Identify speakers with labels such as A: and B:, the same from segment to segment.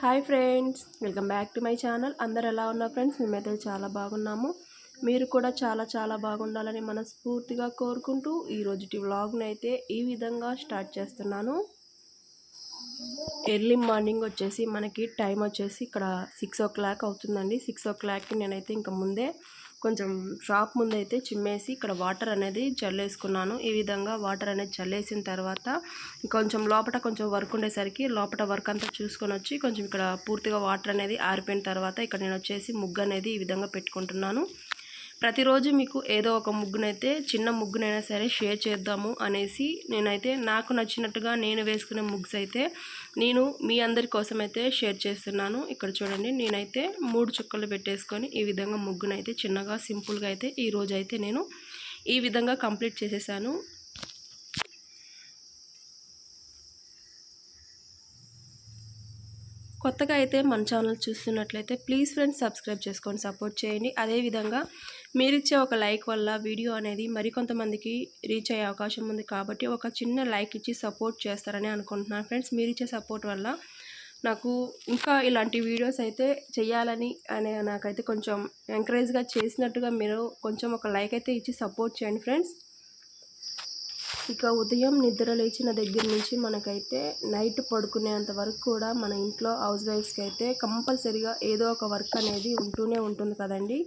A: Hi friends welcome back to my channel. అందరు ఎలా ఉన్నారు ఫ్రెండ్స్? మేమైతే చాలా బాగున్నాము. మీరు కూడా చాలా చాలా బాగుండాలని మనస్ఫూర్తిగా కోరుకుంటూ ఈరోజుటి వ్లాగ్ని అయితే ఈ విధంగా స్టార్ట్ చేస్తున్నాను. ఎర్లీ మార్నింగ్ వచ్చేసి మనకి టైం వచ్చేసి ఇక్కడ సిక్స్ ఓ క్లాక్ అవుతుందండి. సిక్స్ ఓ క్లాక్కి నేనైతే ఇంకా ముందే కొంచెం షాప్ ముందైతే చిమ్మేసి ఇక్కడ వాటర్ అనేది చల్లేసుకున్నాను. ఈ విధంగా వాటర్ అనేది చల్లేసిన తర్వాత కొంచెం లోపల కొంచెం వర్క్ ఉండేసరికి లోపల వర్క్ అంతా చూసుకొని వచ్చి కొంచెం ఇక్కడ పూర్తిగా వాటర్ అనేది ఆరిపోయిన తర్వాత ఇక్కడ నేను వచ్చేసి ముగ్గు అనేది ఈ విధంగా పెట్టుకుంటున్నాను. ప్రతిరోజు మీకు ఏదో ఒక ముగ్గునైతే చిన్న ముగ్గునైనా సరే షేర్ చేద్దాము అనేసి నేనైతే నాకు నచ్చినట్టుగా నేను వేసుకునే ముగ్స్ అయితే నేను మీ అందరి కోసం అయితే షేర్ చేస్తున్నాను. ఇక్కడ చూడండి నేనైతే మూడు చుక్కలు పెట్టేసుకొని ఈ విధంగా ముగ్గునైతే చిన్నగా సింపుల్గా అయితే ఈరోజు అయితే నేను ఈ విధంగా కంప్లీట్ చేసేసాను. కొత్తగా అయితే మన ఛానల్ చూస్తున్నట్లయితే ప్లీజ్ ఫ్రెండ్స్ సబ్స్క్రైబ్ చేసుకొని సపోర్ట్ చేయండి. అదేవిధంగా మీరిచ్చే ఒక లైక్ వల్ల వీడియో అనేది మరికొంతమందికి రీచ్ అయ్యే అవకాశం ఉంది కాబట్టి ఒక చిన్న లైక్ ఇచ్చి సపోర్ట్ చేస్తారని అనుకుంటున్నాను. ఫ్రెండ్స్ మీరు ఇచ్చే సపోర్ట్ వల్ల నాకు ఇంకా ఇలాంటి వీడియోస్ అయితే చేయాలని అనే నాకైతే కొంచెం ఎంకరేజ్గా చేసినట్టుగా మీరు కొంచెం ఒక లైక్ అయితే ఇచ్చి సపోర్ట్ చేయండి. ఫ్రెండ్స్ ఇక ఉదయం నిద్ర లేచిన దగ్గర నుంచి మనకైతే నైట్ పడుకునేంత వరకు కూడా మన ఇంట్లో హౌస్ వైఫ్స్కి అయితే కంపల్సరీగా ఏదో ఒక వర్క్ అనేది ఉంటూనే ఉంటుంది కదండి.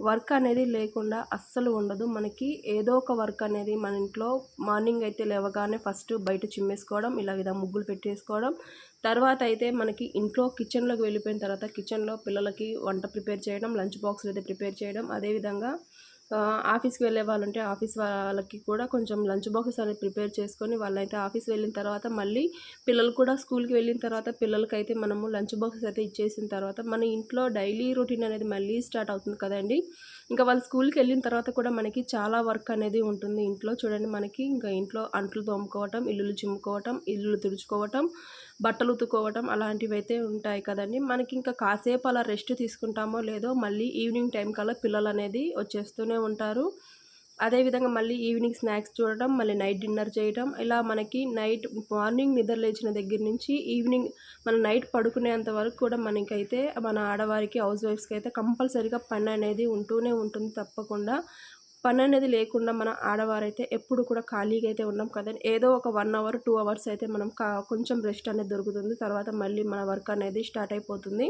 A: వర్క్ అనేది లేకుండా అస్సలు ఉండదు. మనకి ఏదో ఒక వర్క్ అనేది మన ఇంట్లో మార్నింగ్ అయితే లేవగానే ఫస్ట్ బయట చిమ్మేసుకోవడం ఇలా విధంగా ముగ్గులు పెట్టేసుకోవడం తర్వాత అయితే మనకి ఇంట్లో కిచెన్లోకి వెళ్ళిపోయిన తర్వాత కిచెన్లో పిల్లలకి వంట ప్రిపేర్ చేయడం లంచ్ బాక్స్లు అయితే ప్రిపేర్ చేయడం అదేవిధంగా ఆఫీస్కి వెళ్ళే వాళ్ళు ఉంటే ఆఫీస్ వాళ్ళకి కూడా కొంచెం లంచ్ బాక్సెస్ అనేది ప్రిపేర్ చేసుకొని వాళ్ళైతే ఆఫీస్ వెళ్ళిన తర్వాత మళ్ళీ పిల్లలు కూడా స్కూల్కి వెళ్ళిన తర్వాత పిల్లలకైతే మనము లంచ్ బాక్సెస్ అయితే ఇచ్చేసిన తర్వాత మన ఇంట్లో డైలీ రొటీన్ అనేది మళ్ళీ స్టార్ట్ అవుతుంది కదండి. ఇంకా వాళ్ళు స్కూల్కి వెళ్ళిన తర్వాత కూడా మనకి చాలా వర్క్ అనేది ఉంటుంది ఇంట్లో. చూడండి మనకి ఇంకా ఇంట్లో అంట్లు తోముకోవటం ఇల్లులు చిమ్ముకోవటం ఇల్లులు తుడుచుకోవటం బట్టలు ఉతుకోవటం అలాంటివి అయితే ఉంటాయి కదండి. మనకి ఇంకా కాసేపు అలా రెస్ట్ తీసుకుంటామో లేదో మళ్ళీ ఈవినింగ్ టైం కల్లా పిల్లలు అనేది వచ్చేస్తూనే ఉంటారు. అదేవిధంగా మళ్ళీ ఈవినింగ్ స్నాక్స్ చూడటం మళ్ళీ నైట్ డిన్నర్ చేయటం ఇలా మనకి నైట్ మార్నింగ్ నిద్ర లేచిన దగ్గర నుంచి ఈవినింగ్ మన నైట్ పడుకునేంత వరకు కూడా మనకైతే మన ఆడవారికి హౌస్ వైఫ్స్కి అయితే కంపల్సరీగా పని అనేది ఉంటూనే ఉంటుంది తప్పకుండా. పని అనేది లేకుండా మన ఆడవారైతే ఎప్పుడు కూడా ఖాళీగా అయితే ఉన్నాం కదండి. ఏదో ఒక వన్ అవర్ టూ అవర్స్ అయితే మనం కొంచెం రెస్ట్ అనేది దొరుకుతుంది. తర్వాత మళ్ళీ మన వర్క్ అనేది స్టార్ట్ అయిపోతుంది.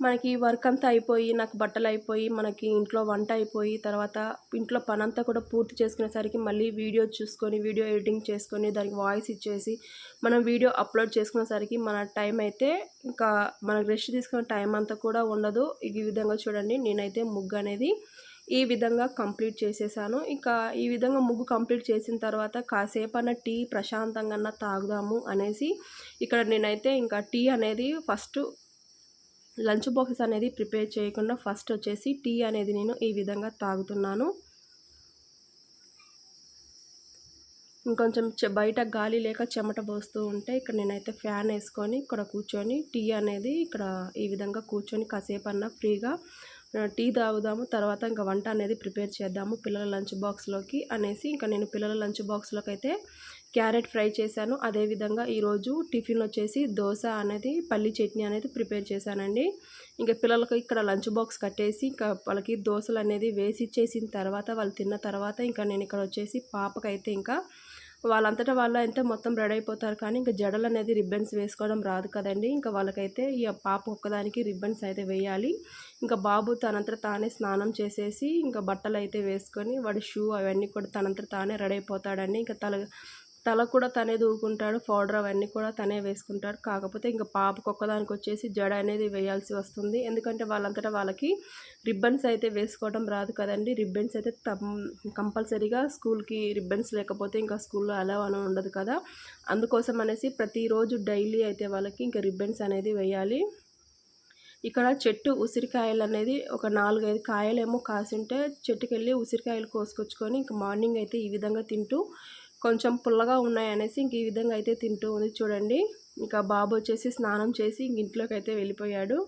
A: మనకి వర్క్ అంతా అయిపోయి నాకు బట్టలు అయిపోయి మనకి ఇంట్లో వంట అయిపోయి తర్వాత ఇంట్లో పనంతా కూడా పూర్తి చేసుకునేసరికి మళ్ళీ వీడియో చూసుకొని వీడియో ఎడిటింగ్ చేసుకొని దానికి వాయిస్ ఇచ్చేసి మనం వీడియో అప్లోడ్ చేసుకునేసరికి మన టైం అయితే ఇంకా మనకు రెస్ట్ తీసుకునే టైం అంతా కూడా ఉండదు. ఈ విధంగా చూడండి నేనైతే ముగ్గు అనేది ఈ విధంగా కంప్లీట్ చేసేసాను. ఇంకా ఈ విధంగా ముగ్గు కంప్లీట్ చేసిన తర్వాత కాసేపు అన్న టీ ప్రశాంతంగా తాగుదాము అనేసి ఇక్కడ నేనైతే ఇంకా టీ అనేది ఫస్ట్ లంచ్ బాక్సెస్ అనేది ప్రిపేర్ చేయకుండా ఫస్ట్ వచ్చేసి టీ అనేది నేను ఈ విధంగా తాగుతున్నాను. ఇంకొంచెం బయట గాలి లేక చెమట పోస్తూ ఉంటే ఇక్కడ నేనైతే ఫ్యాన్ వేసుకొని ఇక్కడ కూర్చొని టీ అనేది ఇక్కడ ఈ విధంగా కూర్చొని కాసేపు అన్న ఫ్రీగా టీ తాగుదాము తర్వాత ఇంకా వంట అనేది ప్రిపేర్ చేద్దాము పిల్లల లంచ్ బాక్స్లోకి అనేసి ఇంకా నేను పిల్లల లంచ్ బాక్స్లోకి అయితే క్యారెట్ ఫ్రై చేశాను. అదేవిధంగా ఈరోజు టిఫిన్ వచ్చేసి దోశ అనేది పల్లి చట్నీ అనేది ప్రిపేర్ చేశానండి. ఇంకా పిల్లలకు ఇక్కడ లంచ్ బాక్స్ కట్టేసి ఇంకా వాళ్ళకి దోశలు అనేది వేసి ఇచ్చేసిన తర్వాత వాళ్ళు తిన్న తర్వాత ఇంకా నేను ఇక్కడ వచ్చేసి పాపకైతే ఇంకా వాళ్ళంతటా వాళ్ళు అయితే మొత్తం రెడీ అయిపోతారు. కానీ ఇంకా జడలు అనేది రిబ్బన్స్ వేసుకోవడం రాదు కదండి. ఇంకా వాళ్ళకైతే ఈ పాప ఒక్కదానికి రిబ్బన్స్ అయితే వేయాలి. ఇంకా బాబు తనంతట తానే స్నానం చేసేసి ఇంకా బట్టలు అయితే వేసుకొని వాడి షూ అవన్నీ కూడా తనంతట తానే రెడీ అయిపోతాడండి. ఇంకా తల తల కూడా తనే దూకుంటాడు పౌడర్ అవన్నీ కూడా తనే వేసుకుంటాడు. కాకపోతే ఇంకా పాపకు ఒక్కదానికి వచ్చేసి జడ అనేది వేయాల్సి వస్తుంది. ఎందుకంటే వాళ్ళంతటా వాళ్ళకి రిబ్బన్స్ అయితే వేసుకోవడం రాదు కదండి. రిబ్బన్స్ అయితే కంపల్సరీగా స్కూల్కి రిబ్బన్స్ లేకపోతే ఇంకా స్కూల్లో అలా అని ఉండదు కదా. అందుకోసం అనేసి ప్రతిరోజు డైలీ అయితే వాళ్ళకి ఇంకా రిబ్బన్స్ అనేది వేయాలి. ఇక్కడ చెట్టు ఉసిరికాయలు అనేది ఒక నాలుగైదు కాయలేమో కాసింటే చెట్టుకెళ్ళి ఉసిరికాయలు కోసుకొచ్చుకొని ఇంకా మార్నింగ్ అయితే ఈ విధంగా తింటూ కొంచెం పుల్లగా ఉన్నాయనేసి ఇంక ఈ విధంగా అయితే తింటూ ఉంది చూడండి. ఇంకా బాబు వచ్చేసి స్నానం చేసి ఇంక ఇంట్లోకి అయితే వెళ్ళిపోయాడు.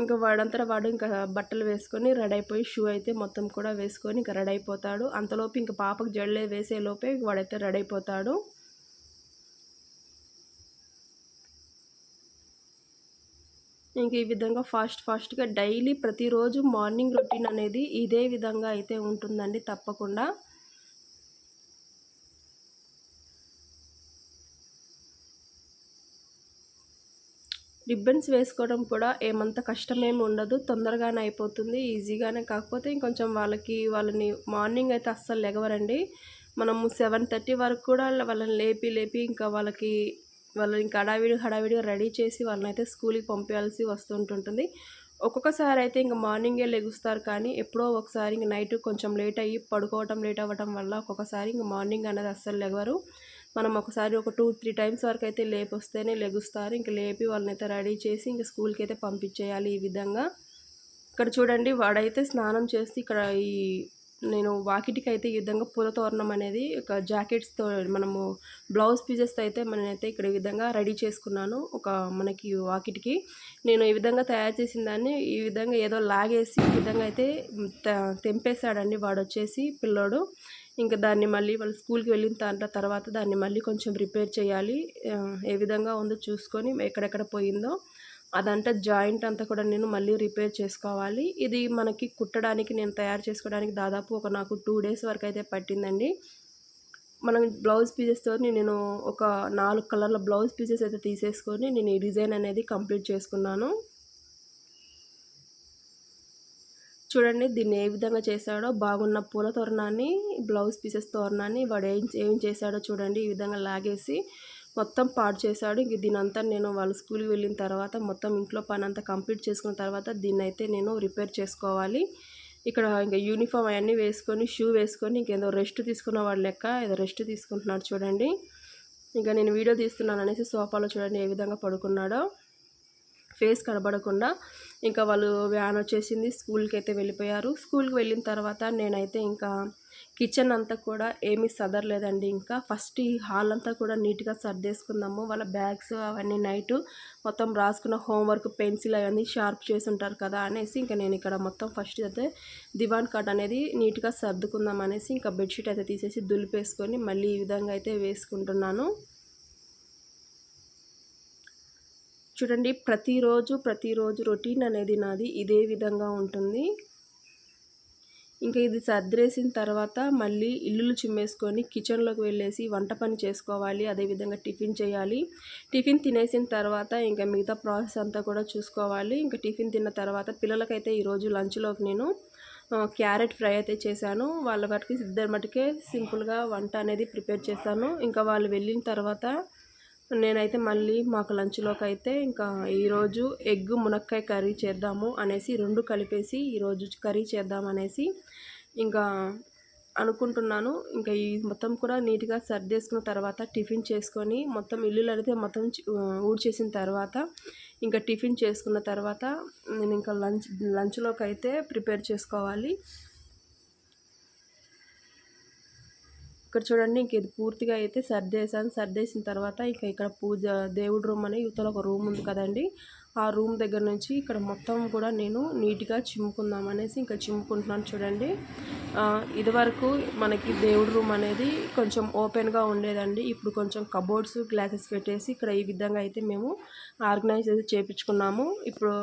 A: ఇంకా వాడంతా వాడు ఇంకా బట్టలు వేసుకొని రెడీ అయిపోయి షూ అయితే మొత్తం కూడా వేసుకొని ఇంకా రెడీ అయిపోతాడు. అంతలోపు ఇంకా పాపకు జడలే వేసే లోపే వాడైతే రెడీ అయిపోతాడు. ఇంక ఈ విధంగా ఫాస్ట్ ఫాస్ట్గా డైలీ ప్రతిరోజు మార్నింగ్ రొటీన్ అనేది ఇదే విధంగా అయితే ఉంటుందండి తప్పకుండా. రిబ్బన్స్ వేసుకోవడం కూడా ఏమంత కష్టమేమి ఉండదు. తొందరగానే అయిపోతుంది. ఈజీగానే కాకపోతే ఇంకొంచెం వాళ్ళకి వాళ్ళని మార్నింగ్ అయితే అస్సలు లెగవరండి. మనము సెవెన్ థర్టీ వరకు కూడా వాళ్ళని లేపి లేపి ఇంకా వాళ్ళకి వాళ్ళని ఇంకా హడావిడి హడావిడిగా రెడీ చేసి వాళ్ళని అయితే స్కూల్కి పంపించాల్సి వస్తుంటుంటుంది. ఒక్కొక్కసారి అయితే ఇంకా మార్నింగే లెగుస్తారు కానీ ఎప్పుడో ఒకసారి ఇంక నైట్ కొంచెం లేట్ అయ్యి పడుకోవటం లేట్ అవ్వటం వల్ల ఒక్కొక్కసారి ఇంక మార్నింగ్ అనేది అస్సలు లెగవరు. మనం ఒకసారి ఒక టూ త్రీ టైమ్స్ వరకు అయితే లేపొస్తేనే లెగుస్తారు. ఇంక లేపి వాళ్ళని అయితే రెడీ చేసి ఇంక స్కూల్కి అయితే పంపించేయాలి ఈ విధంగా. ఇక్కడ చూడండి వాడైతే స్నానం చేసి ఇక్కడ ఈ నేను వాకిటికి అయితే ఈ విధంగా పూల తోరణం అనేది ఒక జాకెట్స్తో మనము బ్లౌజ్ పీసెస్ అయితే మనమైతే ఇక్కడ ఈ విధంగా రెడీ చేసుకున్నాను. ఒక మనకి వాకిటికి. నేను ఈ విధంగా తయారు చేసిన దాన్ని ఈ విధంగా ఏదో లాగేసి ఈ విధంగా అయితే తెంపేశాడండి వాడు వచ్చేసి పిల్లోడు. ఇంకా దాన్ని మళ్ళీ వాళ్ళు స్కూల్కి వెళ్ళిన తర్వాత దాన్ని మళ్ళీ కొంచెం రిపేర్ చేయాలి. ఏ విధంగా ఉందో చూసుకొని ఎక్కడెక్కడ పోయిందో అదంతా జాయింట్ అంతా కూడా నేను మళ్ళీ రిపేర్ చేసుకోవాలి. ఇది మనకి కుట్టడానికి నేను తయారు చేసుకోవడానికి దాదాపు ఒక నాకు టూ డేస్ వరకు అయితే పట్టిందండి. మనం బ్లౌజ్ పీసెస్తో నేను ఒక నాలుగు కలర్ల బ్లౌజ్ పీసెస్ అయితే తీసేసుకొని నేను ఈ డిజైన్ అనేది కంప్లీట్ చేసుకున్నాను. చూడండి దీన్ని ఏ విధంగా చేశాడో. బాగున్న పూల తోరణాన్ని బ్లౌజ్ పీసెస్ తోరణాన్ని వాడు ఏం ఏం చేశాడో చూడండి ఈ విధంగా లాగేసి మొత్తం పాడు చేశాడు. ఇంక దీనంతా నేను వాళ్ళు స్కూల్కి వెళ్ళిన తర్వాత మొత్తం ఇంట్లో పని అంతా కంప్లీట్ చేసుకున్న తర్వాత దీన్ని అయితే నేను రిపేర్ చేసుకోవాలి. ఇక్కడ ఇంకా యూనిఫామ్ అవన్నీ వేసుకొని షూ వేసుకొని ఇంకేదో రెస్ట్ తీసుకున్న వాడు లెక్క ఏదో రెస్ట్ తీసుకుంటున్నాడు చూడండి. ఇంకా నేను వీడియో తీస్తున్నాను అనేసి సోఫాలో చూడండి ఏ విధంగా పడుకున్నాడో. ఫేస్ కనబడకుండా ఇంకా వాళ్ళు వ్యాన్ వచ్చేసింది స్కూల్కి అయితే వెళ్ళిపోయారు. స్కూల్కి వెళ్ళిన తర్వాత నేనైతే ఇంకా కిచెన్ అంతా కూడా ఏమీ సదరలేదండి. ఇంకా ఫస్ట్ ఈ హాల్ అంతా కూడా నీట్గా సర్దేసుకుందాము. వాళ్ళ బ్యాగ్స్ అవన్నీ నైట్ మొత్తం రాసుకున్న హోంవర్క్ పెన్సిల్ అవన్నీ షార్ప్ చేసి ఉంటారు కదా అనేసి ఇంకా నేను ఇక్కడ మొత్తం ఫస్ట్ అయితే దివాన్ కట్ అనేది నీట్గా సర్దుకుందాం అనేసి ఇంకా బెడ్షీట్ అయితే తీసేసి దులిపేసుకొని మళ్ళీ ఈ విధంగా అయితే వేసుకుంటున్నాను. చూడండి ప్రతిరోజు ప్రతిరోజు రొటీన్ అనేది నాది ఇదే విధంగా ఉంటుంది. ఇంకా ఇది సర్దిరేసిన తర్వాత మళ్ళీ ఇల్లులు చిమ్మేసుకొని కిచెన్లోకి వెళ్ళేసి వంట పని చేసుకోవాలి అదేవిధంగా టిఫిన్ చేయాలి. టిఫిన్ తినేసిన తర్వాత ఇంకా మిగతా ప్రాసెస్ అంతా కూడా చూసుకోవాలి. ఇంకా టిఫిన్ తిన్న తర్వాత పిల్లలకైతే ఈరోజు లంచ్లోకి నేను క్యారెట్ ఫ్రై అయితే చేశాను. వాళ్ళ వాటికి ఇద్దరు మటుకే సింపుల్గా వంట అనేది ప్రిపేర్ చేశాను ఇంకా వాళ్ళు వెళ్ళిన తర్వాత నేనైతే మళ్ళీ మాకు లంచ్లోకి అయితే ఇంకా ఈరోజు ఎగ్ మునక్కాయ కర్రీ చేద్దాము అనేసి రెండు కలిపేసి ఈరోజు కర్రీ చేద్దాం అనేసి ఇంకా అనుకుంటున్నాను. ఇంకా ఈ మొత్తం కూడా నీట్గా సర్దేసుకున్న తర్వాత టిఫిన్ చేసుకొని మొత్తం ఇల్లులు అడితే మొత్తం ఊడ్చేసిన తర్వాత ఇంకా టిఫిన్ చేసుకున్న తర్వాత నేను ఇంకా లంచ్ లంచ్లోకి అయితే ప్రిపేర్ చేసుకోవాలి. ఇక్కడ చూడండి ఇంక ఇది పూర్తిగా అయితే సర్దేశాను. సర్దేసిన తర్వాత ఇక ఇక్కడ పూజ దేవుడి రూమ్ అనే యువతలో ఒక రూమ్ ఉంది కదండి. ఆ రూమ్ దగ్గర నుంచి ఇక్కడ మొత్తం కూడా నేను నీట్గా చిమ్ముకుందాం అనేసి ఇంకా చిమ్ముకుంటున్నాను చూడండి. ఇదివరకు మనకి దేవుడి రూమ్ అనేది కొంచెం ఓపెన్గా ఉండేదండి. ఇప్పుడు కొంచెం కబోర్డ్స్ గ్లాసెస్ పెట్టేసి ఇక్కడ ఈ విధంగా అయితే మేము ఆర్గనైజ్ చేసి చేపించుకున్నాము. ఇప్పుడు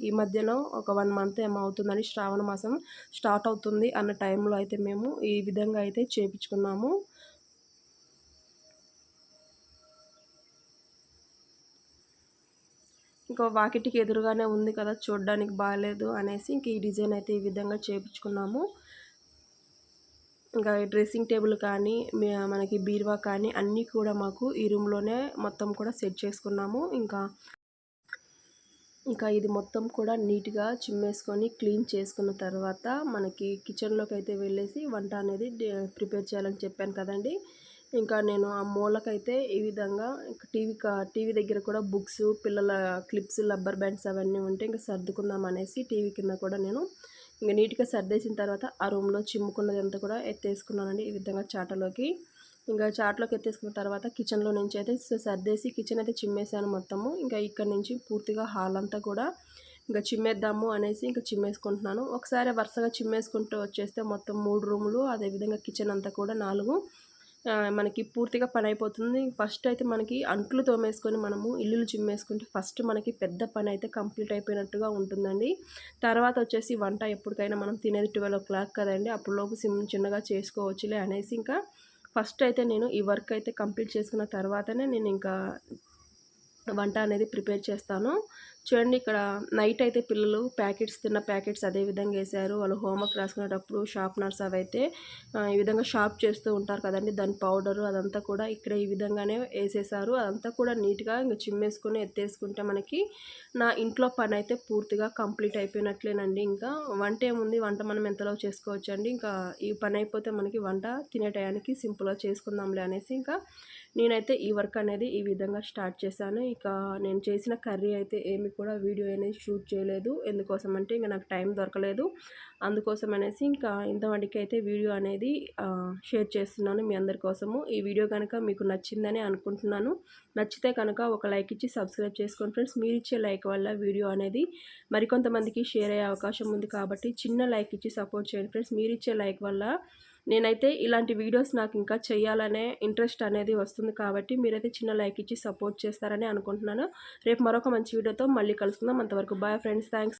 A: ఈ మధ్యలో ఒక వన్ మంత్ ఏమో అవుతుందని శ్రావణ మాసం స్టార్ట్ అవుతుంది అన్న టైంలో అయితే మేము ఈ విధంగా అయితే చేపించుకున్నాము. ఇంకా వాకిటికి ఎదురుగానే ఉంది కదా చూడడానికి బాగాలేదు అనేసి ఇంక ఈ డిజైన్ అయితే ఈ విధంగా చేపించుకున్నాము. ఇంకా డ్రెస్సింగ్ టేబుల్ కానీ మనకి బీరువా కానీ అన్నీ కూడా మాకు ఈ రూమ్లోనే మొత్తం కూడా సెట్ చేసుకున్నాము. ఇంకా ఇంకా ఇది మొత్తం కూడా నీట్గా చిమ్మేసుకొని క్లీన్ చేసుకున్న తర్వాత మనకి కిచెన్లోకి అయితే వెళ్ళేసి వంట అనేది ప్రిపేర్ చేయాలని చెప్పాను కదండి. ఇంకా నేను ఆ మూలకైతే ఈ విధంగా టీవీ టీవీ దగ్గర కూడా బుక్స్ పిల్లల క్లిప్స్ రబ్బర్ బ్యాండ్స్ అవన్నీ ఉంటే ఇంకా సర్దుకుందాం అనేసి టీవీ కింద కూడా నేను ఇంకా నీట్గా సర్దేసిన తర్వాత ఆ రూమ్లో చిమ్ముకున్నది అంతా కూడా ఎత్తేసుకున్నానండి ఈ విధంగా చాటలోకి. ఇంకా చాట్లోకి ఎత్తేసుకున్న తర్వాత కిచెన్లో నుంచి అయితే సర్దేసి కిచెన్ అయితే చిమ్మేసాను మొత్తము. ఇంకా ఇక్కడ నుంచి పూర్తిగా హాల్ అంతా కూడా ఇంకా చిమ్మేద్దాము అనేసి ఇంకా చిమ్మేసుకుంటున్నాను. ఒకసారి వరుసగా చిమ్మేసుకుంటూ వచ్చేస్తే మొత్తం మూడు రూములు అదేవిధంగా కిచెన్ అంతా కూడా నాలుగు. మనకి పూర్తిగా పని అయిపోతుంది. ఫస్ట్ అయితే మనకి అంట్లు తోమేసుకొని మనము ఇల్లులు చిమ్మేసుకుంటే ఫస్ట్ మనకి పెద్ద పని అయితే కంప్లీట్ అయిపోయినట్టుగా ఉంటుందండి. తర్వాత వచ్చేసి వంట ఎప్పటికైనా మనం తినేది ట్వెల్వ్ ఓ క్లాక్ కదండి. అప్పుడు లోపు సిమ్ చిన్నగా చేసుకోవచ్చులే అనేసి ఇంకా ఫస్ట్ అయితే నేను ఈ వర్క్ అయితే కంప్లీట్ చేసుకున్న తర్వాతనే నేను ఇంకా వంట అనేది ప్రిపేర్ చేస్తాను. చూడండి ఇక్కడ నైట్ అయితే పిల్లలు ప్యాకెట్స్ తిన్న ప్యాకెట్స్ అదే విధంగా వేశారు. వాళ్ళు హోంవర్క్ రాసుకునేటప్పుడు షార్ప్నర్స్ అవి అయితే ఈ విధంగా షార్ప్ చేస్తూ ఉంటారు కదండి. దాని పౌడరు అదంతా కూడా ఇక్కడ ఈ విధంగానే వేసేసారు. అదంతా కూడా నీట్గా ఇంకా చిమ్మేసుకొని ఎత్తేసుకుంటే మనకి నా ఇంట్లో పని అయితే పూర్తిగా కంప్లీట్ అయిపోయినట్లేనండి. ఇంకా వంట ఏముంది? వంట మనం ఎంతలో చేసుకోవచ్చు అండి ఇంకా ఈ పని అయిపోతే మనకి వంట తినే టయానికి సింపుల్గా చేసుకుందాంలే అనేసి ఇంకా నేనైతే ఈ వర్క్ అనేది ఈ విధంగా స్టార్ట్ చేశాను. ఇక నేను చేసిన కర్రీ అయితే ఏమి కూడా వీడియో అనేది షూట్ చేయలేదు. ఎందుకోసం అంటే ఇంకా నాకు టైం దొరకలేదు. అందుకోసం అనేసి ఇంకా ఇంతవరకు అయితే వీడియో అనేది షేర్ చేస్తున్నాను మీ అందరి కోసము. ఈ వీడియో కనుక మీకు నచ్చిందని అనుకుంటున్నాను. నచ్చితే కనుక ఒక లైక్ ఇచ్చి సబ్స్క్రైబ్ చేసుకోండి ఫ్రెండ్స్. మీరు ఇచ్చే లైక్ వల్ల వీడియో అనేది మరికొంతమందికి షేర్ అయ్యే అవకాశం ఉంది కాబట్టి చిన్న లైక్ ఇచ్చి సపోర్ట్ చేయండి ఫ్రెండ్స్. మీరు ఇచ్చే లైక్ వల్ల నేనైతే ఇలాంటి వీడియోస్ నాకు ఇంకా చేయాలనే ఇంట్రెస్ట్ అనేది వస్తుంది కాబట్టి మీరైతే చిన్న లైక్ ఇచ్చి సపోర్ట్ చేస్తారని అనుకుంటున్నాను. రేపు మరొక మంచి వీడియోతో మళ్ళీ కలుసుకుందాం. అంతవరకు బాయ్ ఫ్రెండ్స్ థ్యాంక్స్